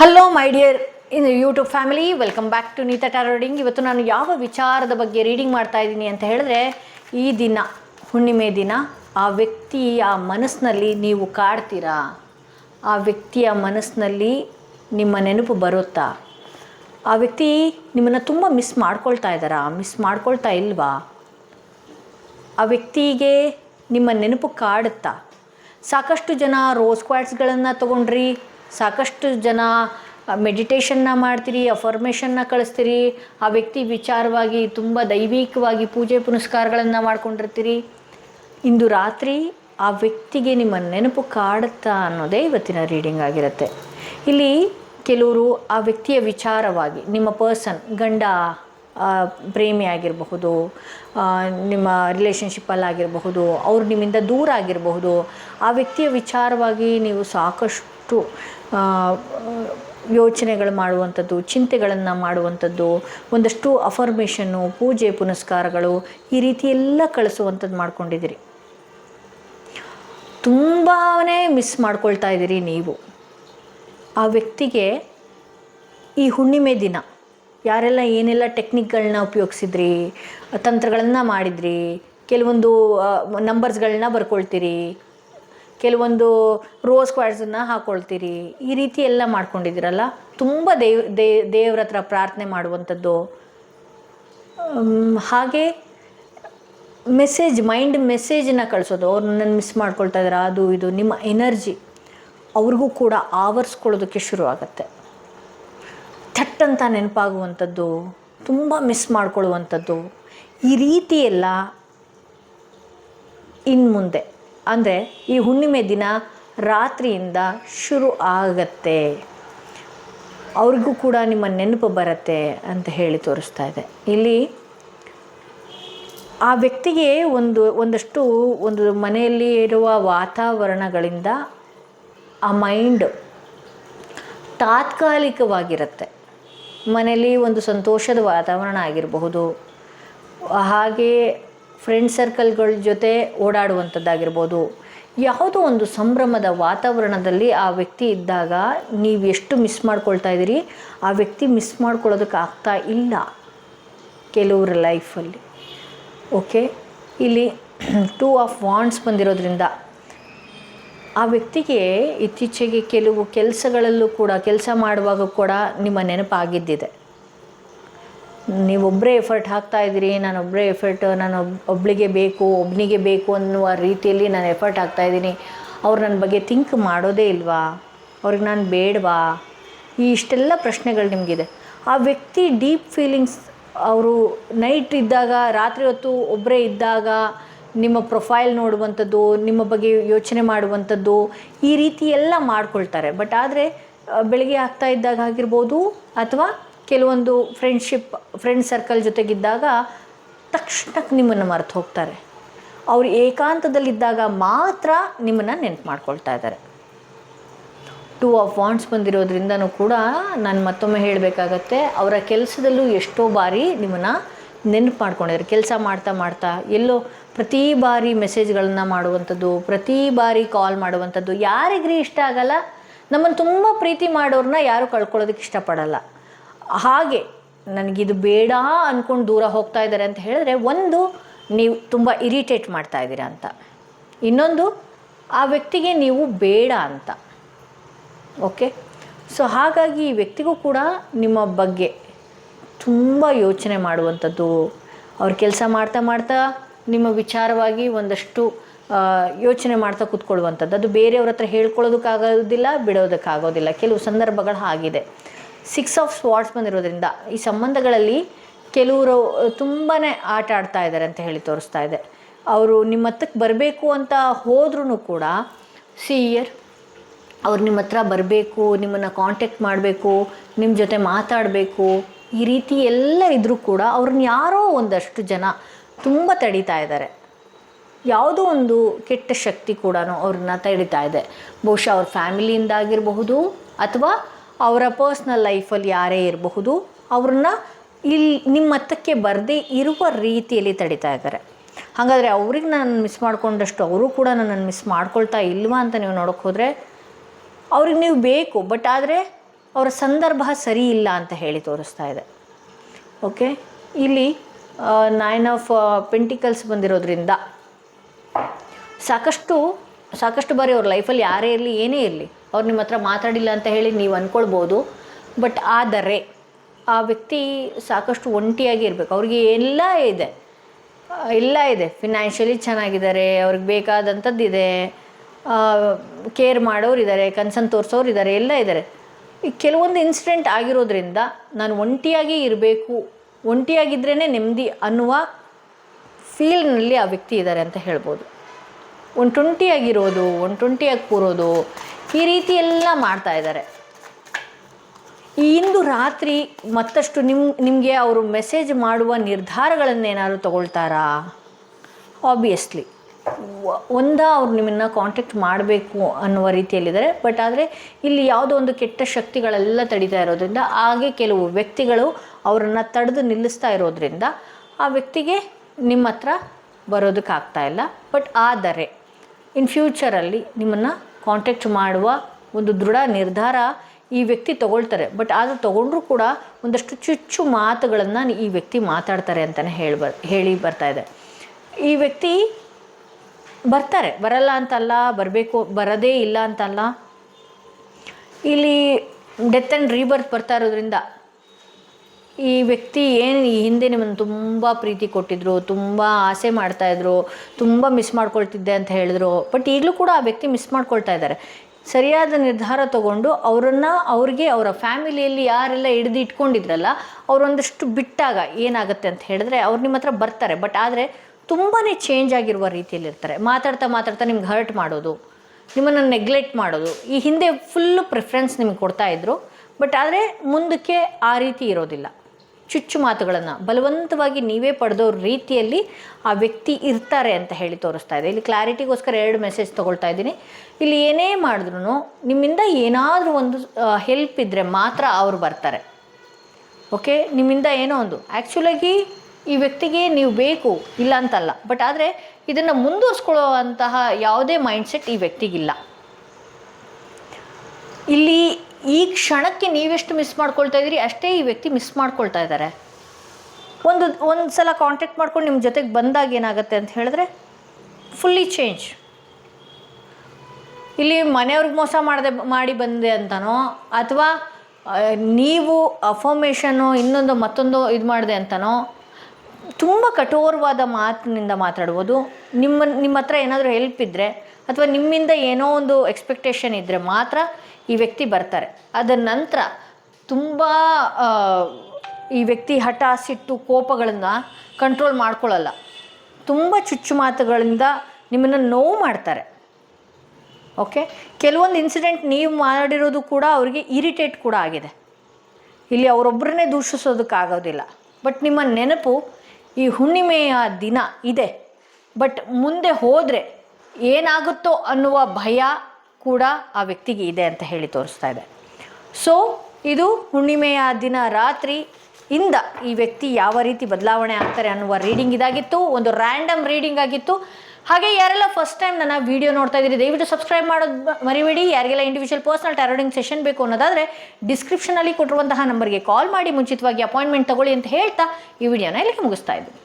Hello my dear in YouTube family welcome back to Neeta tarot reading ಇವತ್ತು ನಾನು ಯಾವ ವಿಚಾರದ ಬಗ್ಗೆ ರೀಡಿಂಗ್ ಮಾಡ್ತಾ ಇದ್ದೀನಿ ಅಂತ ಹೇಳಿದ್ರೆ, ಈ ದಿನ, ಹುಣ್ಣಿಮೆ ದಿನ, ಆ ವ್ಯಕ್ತಿಯ ಮನಸ್ಸಿನಲ್ಲಿ ನೀವು ಕಾಡ್ತೀರಾ? ಆ ವ್ಯಕ್ತಿಯ ಮನಸ್ಸಿನಲ್ಲಿ ನಿಮ್ಮ ನೆನಪು ಬರುತ್ತಾ? ಆ ವ್ಯಕ್ತಿ ನಿಮ್ಮನ್ನು ತುಂಬ ಮಿಸ್ ಮಾಡ್ಕೊಳ್ತಾ ಇದ್ದಾರಾ? ಮಿಸ್ ಮಾಡ್ಕೊಳ್ತಾ ಇಲ್ವಾ? ಆ ವ್ಯಕ್ತಿಗೆ ನಿಮ್ಮ ನೆನಪು ಕಾಡುತ್ತಾ? ಸಾಕಷ್ಟು ಜನ ರೋಸ್ ಕ್ವಾಟ್ಸ್ಗಳನ್ನು ತೊಗೊಂಡ್ರಿ ಸಾಕಷ್ಟು ಜನ ಮೆಡಿಟೇಷನ್ನ ಮಾಡ್ತೀರಿ ಅಫರ್ಮೇಷನ್ನ ಕಳಿಸ್ತೀರಿ, ಆ ವ್ಯಕ್ತಿ ವಿಚಾರವಾಗಿ ತುಂಬ ದೈವಿಕವಾಗಿ ಪೂಜೆ ಪುನಸ್ಕಾರಗಳನ್ನು ಮಾಡ್ಕೊಂಡಿರ್ತೀರಿ. ಇಂದು ರಾತ್ರಿ ಆ ವ್ಯಕ್ತಿಗೆ ನಿಮ್ಮ ನೆನಪು ಕಾಡುತ್ತಾ ಅನ್ನೋದೇ ಇವತ್ತಿನ ರೀಡಿಂಗ್ ಆಗಿರುತ್ತೆ. ಇಲ್ಲಿ ಕೆಲವರು ಆ ವ್ಯಕ್ತಿಯ ವಿಚಾರವಾಗಿ, ನಿಮ್ಮ ಪರ್ಸನ್ ಗಂಡ ಪ್ರೇಮಿ ಆಗಿರಬಹುದು ನಿಮ್ಮ ರಿಲೇಷನ್ಶಿಪ್ಪಲ್ಲಾಗಿರಬಹುದು ಅವ್ರು ನಿಮ್ಮಿಂದ ದೂರ ಆಗಿರಬಹುದು, ಆ ವ್ಯಕ್ತಿಯ ವಿಚಾರವಾಗಿ ನೀವು ಸಾಕಷ್ಟು ಯೋಚನೆಗಳು ಮಾಡುವಂಥದ್ದು, ಚಿಂತೆಗಳನ್ನು ಮಾಡುವಂಥದ್ದು, ಒಂದಷ್ಟು ಅಫರ್ಮೇಷನ್ನು ಪೂಜೆ, ಪುನಸ್ಕಾರಗಳು ಈ ರೀತಿ ಎಲ್ಲ ಕಳಿಸುವಂಥದ್ದು ಮಾಡ್ಕೊಂಡಿದ್ದೀರಿ. ತುಂಬಾ ಮಿಸ್ ಮಾಡ್ಕೊಳ್ತಾ ಇದ್ದೀರಿ ನೀವು. ಆ ವ್ಯಕ್ತಿಗೆ ಈ ಹುಣ್ಣಿಮೆ ದಿನ, ಯಾರೆಲ್ಲ ಏನೆಲ್ಲ ಟೆಕ್ನಿಕ್ಗಳನ್ನ ಉಪಯೋಗಿಸಿದ್ರಿ, ತಂತ್ರಗಳನ್ನು ಮಾಡಿದ್ರಿ, ಕೆಲವೊಂದು ನಂಬರ್ಸ್ಗಳನ್ನ ಬರ್ಕೊಳ್ತೀರಿ ಕೆಲವೊಂದು ರೋಸ್ ಕ್ವಾಡ್ಸನ್ನು ಹಾಕ್ಕೊಳ್ತೀರಿ ಈ ರೀತಿ ಎಲ್ಲ ಮಾಡ್ಕೊಂಡಿದ್ದೀರಲ್ಲ? ತುಂಬ ದೇವ್ ದೇವ್ರ ಹತ್ರ ಪ್ರಾರ್ಥನೆ ಮಾಡುವಂಥದ್ದು. ಹಾಗೆ ಮೆಸೇಜ್ ಮೈಂಡ್ ಮೆಸೇಜನ್ನ ಕಳಿಸೋದು. ಅವ್ರು ನನ್ನ ಮಿಸ್ ಮಾಡ್ಕೊಳ್ತಾ ಇದ್ದಾರೆ ಅದು, ಇದು, ನಿಮ್ಮ ಎನರ್ಜಿ ಅವ್ರಿಗೂ ಕೂಡ ಆವರಿಸ್ಕೊಳ್ಳೋದಕ್ಕೆ ಶುರು ಆಗುತ್ತೆ. ಥಟ್ ಅಂತ ನೆನಪಾಗುವಂಥದ್ದು, ತುಂಬ ಮಿಸ್ ಮಾಡ್ಕೊಳ್ಳುವಂಥದ್ದು. ಈ ರೀತಿ ಎಲ್ಲ ಇನ್ನು ಮುಂದೆ. ಅಂದರೆ ಈ ಹುಣ್ಣಿಮೆ ದಿನ ರಾತ್ರಿಯಿಂದ ಶುರು ಆಗತ್ತೆ. ಅವ್ರಿಗೂ ಕೂಡ ನಿಮ್ಮ ನೆನಪು ಬರುತ್ತೆ ಅಂತ ಹೇಳಿ ತೋರಿಸ್ತಾ ಇದೆ. ಇಲ್ಲಿ ಆ ವ್ಯಕ್ತಿಗೆ ಒಂದು, ಒಂದಷ್ಟು, ಒಂದು ಮನೆಯಲ್ಲಿ ಇರುವ ವಾತಾವರಣಗಳಿಂದ ಆ ಮೈಂಡ್ ತಾತ್ಕಾಲಿಕವಾಗಿರುತ್ತೆ. ಮನೆಯಲ್ಲಿ ಒಂದು ಸಂತೋಷದ ವಾತಾವರಣ ಆಗಿರಬಹುದು. ಹಾಗೆ ಫ್ರೆಂಡ್ ಸರ್ಕಲ್ಗಳ ಜೊತೆ ಓಡಾಡುವಂಥದ್ದಾಗಿರ್ಬೋದು. ಯಾವುದೋ ಒಂದು ಸಂಭ್ರಮದ ವಾತಾವರಣದಲ್ಲಿ ಆ ವ್ಯಕ್ತಿ ಇದ್ದಾಗ ನೀವು ಎಷ್ಟು ಮಿಸ್ ಮಾಡ್ಕೊಳ್ತಾ ಇದ್ದೀರಿ? ಆ ವ್ಯಕ್ತಿ ಮಿಸ್ ಮಾಡ್ಕೊಳ್ಳೋದಕ್ಕೆ ಆಗ್ತಾ ಇಲ್ಲ ಕೆಲವರ ಲೈಫಲ್ಲಿ. ಓಕೆ? ಇಲ್ಲಿ ಟೂ ಆಫ್ ವಾಂಡ್ಸ್ ಬಂದಿರೋದ್ರಿಂದ ಆ ವ್ಯಕ್ತಿಗೆ ಇತ್ತೀಚೆಗೆ ಕೆಲವು ಕೆಲಸಗಳಲ್ಲೂ ಕೂಡ, ಕೆಲಸ ಮಾಡುವಾಗ ಕೂಡ ನಿಮ್ಮ ನೆನಪಾಗಿದ್ದಿದೆ. ನೀವೊಬ್ಬರೇ ಎಫರ್ಟ್ ಹಾಕ್ತಾ ಇದ್ದೀರಿ ನಾನೊಬ್ಬರೇ ಎಫರ್ಟ್ ನಾನು ಒಬ್, ಒಬ್ಳಿಗೆ ಬೇಕು ಒಬ್ಬನಿಗೆ ಬೇಕು ಅನ್ನುವ ರೀತಿಯಲ್ಲಿ ನಾನು ಎಫರ್ಟ್ ಹಾಕ್ತಾ ಇದ್ದೀನಿ. ಅವ್ರು ನನ್ನ ಬಗ್ಗೆ ಥಿಂಕ್ ಮಾಡೋದೇ ಇಲ್ವಾ? ಅವ್ರಿಗೆ ನಾನು ಬೇಡವಾ? ಈ ಇಷ್ಟೆಲ್ಲ ಪ್ರಶ್ನೆಗಳು ನಿಮಗಿದೆ. ಆ ವ್ಯಕ್ತಿ ಡೀಪ್ ಫೀಲಿಂಗ್ಸ್ ಅವರು ನೈಟ್ ಇದ್ದಾಗ, ರಾತ್ರಿ ಹೊತ್ತು ಒಬ್ಬರೇ ಇದ್ದಾಗ, ನಿಮ್ಮ ಪ್ರೊಫೈಲ್ ನೋಡುವಂಥದ್ದು, ನಿಮ್ಮ ಬಗ್ಗೆ ಯೋಚನೆ ಮಾಡುವಂಥದ್ದು, ಈ ರೀತಿ ಎಲ್ಲ ಮಾಡ್ಕೊಳ್ತಾರೆ. ಬಟ್ ಆದರೆ ಬೆಳಗ್ಗೆ ಆಗ್ತಾ ಇದ್ದಾಗ ಆಗಿರ್ಬೋದು ಅಥವಾ ಕೆಲವೊಂದು ಫ್ರೆಂಡ್ಶಿಪ್ ಫ್ರೆಂಡ್ ಸರ್ಕಲ್ ಜೊತೆಗಿದ್ದಾಗ ತಕ್ಷಣಕ್ಕೆ ನಿಮ್ಮನ್ನು ಮರೆತು ಹೋಗ್ತಾರೆ. ಅವರು ಏಕಾಂತದಲ್ಲಿದ್ದಾಗ ಮಾತ್ರ ನಿಮ್ಮನ್ನು ನೆನ್ಪು ಮಾಡ್ಕೊಳ್ತಾ ಇದ್ದಾರೆ. ಟೂ ಆಫ್ ವಾಂಟ್ಸ್ ಬಂದಿರೋದ್ರಿಂದನೂ ಕೂಡ ನಾನು ಮತ್ತೊಮ್ಮೆ ಹೇಳಬೇಕಾಗತ್ತೆ, ಅವರ ಕೆಲಸದಲ್ಲೂ ಎಷ್ಟೋ ಬಾರಿ ನಿಮ್ಮನ್ನು ನೆನಪು ಮಾಡ್ಕೊಂಡಿದ್ದಾರೆ. ಕೆಲಸ ಮಾಡ್ತಾ ಮಾಡ್ತಾ, ಎಲ್ಲೋ ಪ್ರತಿ ಬಾರಿ ಮೆಸೇಜ್ಗಳನ್ನು ಮಾಡುವಂಥದ್ದು, ಪ್ರತಿ ಬಾರಿ ಕಾಲ್ ಮಾಡುವಂಥದ್ದು, ಯಾರಿಗ್ರಿ ಇಷ್ಟ ಆಗಲ್ಲ? ನಮ್ಮನ್ನು ತುಂಬ ಪ್ರೀತಿ ಮಾಡೋರನ್ನ ಯಾರೂ ಕಳ್ಕೊಳ್ಳೋದಕ್ಕೆ ಇಷ್ಟಪಡಲ್ಲ. ಹಾಗೆ ನನಗಿದು ಬೇಡ ಅಂದ್ಕೊಂಡು ದೂರ ಹೋಗ್ತಾ ಇದ್ದಾರೆ ಅಂತ ಹೇಳಿದ್ರೆ ಒಂದು, ನೀವು ತುಂಬ ಇರಿಟೇಟ್ ಮಾಡ್ತಾ ಇದ್ದೀರಾ ಅಂತ. ಇನ್ನೊಂದು, ಆ ವ್ಯಕ್ತಿಗೆ ನೀವು ಬೇಡ ಅಂತ. ಓಕೆ ಸೊ ಹಾಗಾಗಿ ಈ ವ್ಯಕ್ತಿಗೂ ಕೂಡ ನಿಮ್ಮ ಬಗ್ಗೆ ತುಂಬ ಯೋಚನೆ ಮಾಡುವಂಥದ್ದು, ಅವ್ರ ಕೆಲಸ ಮಾಡ್ತಾ ಮಾಡ್ತಾ ನಿಮ್ಮ ವಿಚಾರವಾಗಿ ಒಂದಷ್ಟು ಯೋಚನೆ ಮಾಡ್ತಾ ಕೂತ್ಕೊಳ್ಳುವಂಥದ್ದು. ಅದು ಬೇರೆಯವ್ರ ಹತ್ರ ಹೇಳ್ಕೊಳ್ಳೋದಕ್ಕಾಗೋದಿಲ್ಲ, ಬಿಡೋದಕ್ಕಾಗೋದಿಲ್ಲ. ಕೆಲವು ಸಂದರ್ಭಗಳು ಆಗಿದೆ ಸಿಕ್ಸ್ ಆಫ್ ಸ್ವಾಟ್ಸ್ ಬಂದಿರೋದ್ರಿಂದ ಈ ಸಂಬಂಧಗಳಲ್ಲಿ ಕೆಲವರು ತುಂಬಾ ಆಟ ಆಡ್ತಾ ಇದ್ದಾರೆ ಅಂತ ಹೇಳಿ ತೋರಿಸ್ತಾ ಇದೆ. ಅವರು ನಿಮ್ಮ ಹತ್ತಕ್ಕೆ ಬರಬೇಕು ಅಂತ ಹೋದ್ರೂ ಕೂಡ ಸಿಯರ್ ಅವ್ರು ನಿಮ್ಮ ಹತ್ರ ಬರಬೇಕು, ನಿಮ್ಮನ್ನು ಕಾಂಟ್ಯಾಕ್ಟ್ ಮಾಡಬೇಕು ನಿಮ್ಮ ಜೊತೆ ಮಾತಾಡಬೇಕು, ಈ ರೀತಿ ಎಲ್ಲ ಇದ್ದರೂ ಕೂಡ ಅವ್ರನ್ನ ಯಾರೋ ಒಂದಷ್ಟು ಜನ ತುಂಬ ತಡೀತಾ ಇದ್ದಾರೆ. ಯಾವುದೋ ಒಂದು ಕೆಟ್ಟ ಶಕ್ತಿ ಕೂಡ ಅವ್ರನ್ನ ತಡೀತಾ ಇದೆ. ಬಹುಶಃ ಅವ್ರ ಫ್ಯಾಮಿಲಿಯಿಂದ ಆಗಿರಬಹುದು ಅಥವಾ ಅವರ ಪರ್ಸ್ನಲ್ ಲೈಫಲ್ಲಿ ಯಾರೇ ಇರಬಹುದು, ಅವ್ರನ್ನ ಇಲ್ಲಿ ನಿಮ್ಮ ಹತ್ತಕ್ಕೆ ಬರದೇ ಇರುವ ರೀತಿಯಲ್ಲಿ ತಡಿತಾ ಇದ್ದಾರೆ. ಹಾಗಾದರೆ ಅವ್ರಿಗೆ ನಾನು ಮಿಸ್ ಮಾಡ್ಕೊಂಡಷ್ಟು ಅವರು ಕೂಡ ನನ್ನನ್ನು ಮಿಸ್ ಮಾಡ್ಕೊಳ್ತಾ ಇಲ್ವಾ ಅಂತ ನೀವು ನೋಡೋಕೆ ಹೋದರೆ ಅವ್ರಿಗೆ ನೀವು ಬೇಕು ಬಟ್ ಆದರೆ ಅವರ ಸಂದರ್ಭ ಸರಿ ಇಲ್ಲ ಅಂತ ಹೇಳಿ ತೋರಿಸ್ತಾ ಇದೆ. ಓಕೆ ಇಲ್ಲಿ ನೈನ್ ಆಫ್ ಪೆಂಟಿಕಲ್ಸ್ ಬಂದಿರೋದ್ರಿಂದ ಸಾಕಷ್ಟು ಸಾಕಷ್ಟು ಬಾರಿ ಅವ್ರ ಲೈಫಲ್ಲಿ ಯಾರೇ ಇರಲಿ, ಏನೇ ಇರಲಿ ಅವ್ರು ನಿಮ್ಮ ಹತ್ರ ಮಾತಾಡಿಲ್ಲ ಅಂತ ಹೇಳಿ ನೀವು ಅಂದ್ಕೊಳ್ಬೋದು ಬಟ್ ಆದರೆ ಆ ವ್ಯಕ್ತಿ ಸಾಕಷ್ಟು ಒಂಟಿಯಾಗಿ ಇರಬೇಕು. ಅವ್ರಿಗೆ ಎಲ್ಲ ಇದೆ. ಎಲ್ಲ ಇದೆ. ಫಿನಾನ್ಷಿಯಲಿ ಚೆನ್ನಾಗಿದ್ದಾರೆ. ಅವ್ರಿಗೆ ಬೇಕಾದಂಥದ್ದು ಇದೆ. ಕೇರ್ ಮಾಡೋರು ಇದ್ದಾರೆ. ಕನ್ಸನ್ ತೋರಿಸೋರು ಇದ್ದಾರೆ. ಎಲ್ಲ ಇದ್ದಾರೆ. ಈ ಕೆಲವೊಂದು ಇನ್ಸಿಡೆಂಟ್ ಆಗಿರೋದ್ರಿಂದ ನಾನು ಒಂಟಿಯಾಗಿ ಇರಬೇಕು. ಒಂಟಿಯಾಗಿದ್ರೇ ನೆಮ್ಮದಿ ಅನ್ನುವ ಫೀಲ್ನಲ್ಲಿ ಆ ವ್ಯಕ್ತಿ ಇದ್ದಾರೆ ಅಂತ ಹೇಳ್ಬೋದು. ಒಂದು ಟ್ವೆಂಟಿಯಾಗಿರೋದು ಒನ್ ಟ್ವೆಂಟಿಯಾಗಿ ಕೂರೋದು, ಈ ರೀತಿ ಎಲ್ಲ ಮಾಡ್ತಾ ಇದ್ದಾರೆ. ಈ ಇಂದು ರಾತ್ರಿ ಮತ್ತಷ್ಟು ನಿಮ್, ನಿಮಗೆ ಅವರು ಮೆಸೇಜ್ ಮಾಡುವ ನಿರ್ಧಾರಗಳನ್ನೇನಾದ್ರು ತಗೊಳ್ತಾರಾ? ಆಬ್ವಿಯಸ್ಲಿ ಒಂದ ಅವ್ರು ನಿಮ್ಮನ್ನು ಕಾಂಟ್ಯಾಕ್ಟ್ ಮಾಡಬೇಕು ಅನ್ನುವ ರೀತಿಯಲ್ಲಿದ್ದಾರೆ. ಬಟ್ ಆದರೆ ಇಲ್ಲಿ ಯಾವುದೋ ಒಂದು ಕೆಟ್ಟ ಶಕ್ತಿಗಳೆಲ್ಲ ತಡೀತಾ ಇರೋದ್ರಿಂದ, ಹಾಗೆ ಕೆಲವು ವ್ಯಕ್ತಿಗಳು ಅವರನ್ನು ತಡೆದು ನಿಲ್ಲಿಸ್ತಾ ಇರೋದ್ರಿಂದ, ಆ ವ್ಯಕ್ತಿಗೆ ನಿಮ್ಮ ಹತ್ರ ಬರೋದಕ್ಕಾಗ್ತಾ ಇಲ್ಲ. ಬಟ್ ಆದರೆ ಇನ್ ಫ್ಯೂಚರಲ್ಲಿ ನಿಮ್ಮನ್ನು ಕಾಂಟ್ಯಾಕ್ಟ್ ಮಾಡುವ ಒಂದು ದೃಢ ನಿರ್ಧಾರ ಈ ವ್ಯಕ್ತಿ ತಗೊಳ್ತಾರೆ. ಬಟ್ ಅದು ತೊಗೊಂಡ್ರೂ ಕೂಡ ಒಂದಷ್ಟು ಚುಚ್ಚು ಮಾತುಗಳನ್ನು ಈ ವ್ಯಕ್ತಿ ಮಾತಾಡ್ತಾರೆ ಅಂತಲೇ ಹೇಳಿ ಬರ್, ಹೇಳಿ ಬರ್ತಾ ಇದೆ. ಈ ವ್ಯಕ್ತಿ ಬರ್ತಾರೆ. ಬರಲ್ಲ ಅಂತಲ್ಲ, ಬರಬೇಕು, ಬರೋದೇ ಇಲ್ಲ ಅಂತಲ್ಲ. ಇಲ್ಲಿ ಡೆತ್ ಆ್ಯಂಡ್ ರೀಬರ್ತ್ ಬರ್ತಾ ಇರೋದ್ರಿಂದ ಈ ವ್ಯಕ್ತಿ ಏನು ಈ ಹಿಂದೆ ನಿಮ್ಮನ್ನು ತುಂಬ ಪ್ರೀತಿ ಕೊಟ್ಟಿದ್ರು, ತುಂಬ ಆಸೆ ಮಾಡ್ತಾಯಿದ್ರು ತುಂಬ ಮಿಸ್ ಮಾಡ್ಕೊಳ್ತಿದ್ದೆ ಅಂತ ಹೇಳಿದ್ರು. ಬಟ್ ಈಗಲೂ ಕೂಡ ಆ ವ್ಯಕ್ತಿ ಮಿಸ್ ಮಾಡ್ಕೊಳ್ತಾ ಇದ್ದಾರೆ. ಸರಿಯಾದ ನಿರ್ಧಾರ ತಗೊಂಡು ಅವರನ್ನು ಅವ್ರಿಗೆ ಅವರ ಫ್ಯಾಮಿಲಿಯಲ್ಲಿ ಯಾರೆಲ್ಲ ಹಿಡಿದು ಇಟ್ಕೊಂಡಿದ್ರಲ್ಲ, ಅವರೊಂದಷ್ಟು ಬಿಟ್ಟಾಗ ಏನಾಗುತ್ತೆ ಅಂತ ಹೇಳಿದ್ರೆ ಅವ್ರು ನಿಮ್ಮ ಹತ್ರ ಬರ್ತಾರೆ. ಬಟ್ ಆದರೆ ತುಂಬಾ ಚೇಂಜ್ ಆಗಿರುವ ರೀತಿಯಲ್ಲಿ ಇರ್ತಾರೆ ಮಾತಾಡ್ತಾ ಮಾತಾಡ್ತಾ ನಿಮ್ಗೆ ಹರ್ಟ್ ಮಾಡೋದು, ನಿಮ್ಮನ್ನು ನೆಗ್ಲೆಕ್ಟ್ ಮಾಡೋದು, ಈ ಹಿಂದೆ ಫುಲ್ಲು ಪ್ರಿಫ್ರೆನ್ಸ್ ನಿಮ್ಗೆ ಕೊಡ್ತಾ ಇದ್ರು. ಬಟ್ ಆದರೆ ಮುಂದಕ್ಕೆ ಆ ರೀತಿ ಇರೋದಿಲ್ಲ. ಚುಚ್ಚು ಮಾತುಗಳನ್ನು ಬಲವಂತವಾಗಿ ನೀವೇ ಪಡೆದೋ ರೀತಿಯಲ್ಲಿ ಆ ವ್ಯಕ್ತಿ ಇರ್ತಾರೆ ಅಂತ ಹೇಳಿ ತೋರಿಸ್ತಾ ಇದೆ. ಇಲ್ಲಿ ಕ್ಲಾರಿಟಿಗೋಸ್ಕರ ಎರಡು ಮೆಸೇಜ್ ತೊಗೊಳ್ತಾ ಇದ್ದೀನಿ. ಇಲ್ಲಿ ಏನೇ ಮಾಡಿದ್ರು ನಿಮ್ಮಿಂದ ಏನಾದರೂ ಒಂದು ಹೆಲ್ಪ್ ಇದ್ದರೆ ಮಾತ್ರ ಅವರು ಬರ್ತಾರೆ. ಓಕೆ ನಿಮ್ಮಿಂದ ಏನೋ ಒಂದು. ಆ್ಯಕ್ಚುಲಾಗಿ ಈ ವ್ಯಕ್ತಿಗೆ ನೀವು ಬೇಕು, ಇಲ್ಲ ಅಂತಲ್ಲ. ಬಟ್ ಆದರೆ ಇದನ್ನು ಮುಂದುವರ್ಸ್ಕೊಳ್ಳೋ ಅಂತಹ ಯಾವುದೇ ಮೈಂಡ್ಸೆಟ್ ಈ ವ್ಯಕ್ತಿಗಿಲ್ಲ. ಇಲ್ಲಿ ಈ ಕ್ಷಣಕ್ಕೆ ನೀವೆಷ್ಟು ಮಿಸ್ ಮಾಡ್ಕೊಳ್ತಾ ಇದ್ದೀರಿ, ಅಷ್ಟೇ ಈ ವ್ಯಕ್ತಿ ಮಿಸ್ ಮಾಡ್ಕೊಳ್ತಾ ಇದ್ದಾರೆ. ಒಂದು ಒಂದು ಸಲ ಕಾಂಟ್ಯಾಕ್ಟ್ ಮಾಡ್ಕೊಂಡು ನಿಮ್ಮ ಜೊತೆಗೆ ಬಂದಾಗ ಏನಾಗುತ್ತೆ ಅಂತ ಹೇಳಿದ್ರೆ ಫುಲ್ಲಿ ಚೇಂಜ್ ಇಲ್ಲಿ ಮನೆಯವ್ರಿಗೆ ಮೋಸ ಮಾಡದೆ, ಮಾಡಿ ಬಂದೆ ಅಂತನೋ, ಅಥವಾ ನೀವು ಅಫಾರ್ಮೇಷನ್ನು ಇನ್ನೊಂದು ಮತ್ತೊಂದು ಇದು ಮಾಡಿದೆ ಅಂತನೋ, ತುಂಬ ಕಠೋರವಾದ ಮಾತಿನಿಂದ ಮಾತಾಡ್ಬೋದು. ನಿಮ್ಮ ನಿಮ್ಮ ಹತ್ರ ಏನಾದರೂ ಹೆಲ್ಪ್ ಇದ್ದರೆ ಅಥವಾ ನಿಮ್ಮಿಂದ ಏನೋ ಒಂದು ಎಕ್ಸ್ಪೆಕ್ಟೇಷನ್ ಇದ್ದರೆ ಮಾತ್ರ ಈ ವ್ಯಕ್ತಿ ಬರ್ತಾರೆ. ಅದರ ನಂತರ ತುಂಬ ಈ ವ್ಯಕ್ತಿ ಹಠ ಸಿಟ್ಟು ಕೋಪಗಳನ್ನು ಕಂಟ್ರೋಲ್ ಮಾಡ್ಕೊಳ್ಳಲ್ಲ ತುಂಬ ಚುಚ್ಚು ಮಾತುಗಳಿಂದ ನಿಮ್ಮನ್ನು ನೋವು ಮಾಡ್ತಾರೆ. ಓಕೆ ಕೆಲವೊಂದು ಇನ್ಸಿಡೆಂಟ್ ನೀವು ಮಾಡಿರೋದು ಕೂಡ ಅವರಿಗೆ ಇರಿಟೇಟ್ ಕೂಡ ಆಗಿದೆ. ಇಲ್ಲಿ ಅವರೊಬ್ಬರನ್ನೇ ದೂಷಿಸೋದಕ್ಕಾಗೋದಿಲ್ಲ ಬಟ್ ನಿಮ್ಮ ನೆನಪು ಈ ಹುಣ್ಣಿಮೆಯ ದಿನ ಇದೆ. ಬಟ್ ಮುಂದೆ ಹೋದರೆ ಏನಾಗುತ್ತೋ ಅನ್ನುವ ಭಯ ಕೂಡ ಆ ವ್ಯಕ್ತಿಗೆ ಇದೆ ಅಂತ ಹೇಳಿ ತೋರಿಸ್ತಾ ಇದೆ. ಸೊ ಇದು ಹುಣ್ಣಿಮೆಯ ದಿನ ರಾತ್ರಿ ಇಂದ ಈ ವ್ಯಕ್ತಿ ಯಾವ ರೀತಿ ಬದಲಾವಣೆ ಆಗ್ತಾರೆ ಅನ್ನುವ ರೀಡಿಂಗ್ ಇದಾಗಿತ್ತು, ಒಂದು ರ್ಯಾಂಡಮ್ ರೀಡಿಂಗ್ ಆಗಿತ್ತು. ಹಾಗೆ ಯಾರೆಲ್ಲ ಫಸ್ಟ್ ಟೈಮ್ ನನ್ನ ವಿಡಿಯೋ ನೋಡ್ತಾ ಇದ್ದೀರಿ, ದಯವಿಟ್ಟು ಸಬ್ಸ್ಕ್ರೈಬ್ ಮಾಡೋದು ಮರಿಬೇಡಿ. ಯಾರಿಗೆಲ್ಲ ಇಂಡಿವಿಜುವಲ್ ಪರ್ಸನಲ್ ಟ್ಯಾರೋಡಿಂಗ್ ಸೆಷನ್ ಬೇಕು ಅನ್ನೋದಾದರೆ ಡಿಸ್ಕ್ರಿಪ್ಷನಲ್ಲಿ ಕೊಟ್ಟಿರುವಂತಹ ನಂಬರ್ಗೆ ಕಾಲ್ ಮಾಡಿ, ಮುಂಚಿತವಾಗಿ ಅಪಾಯಿಂಟ್ಮೆಂಟ್ ತಗೊಳ್ಳಿ ಅಂತ ಹೇಳ್ತಾ ಈ ವಿಡಿಯೋನ ಇಲ್ಲಿಗೆ ಮುಗಿಸ್ತಾ ಇದ್ದೀನಿ.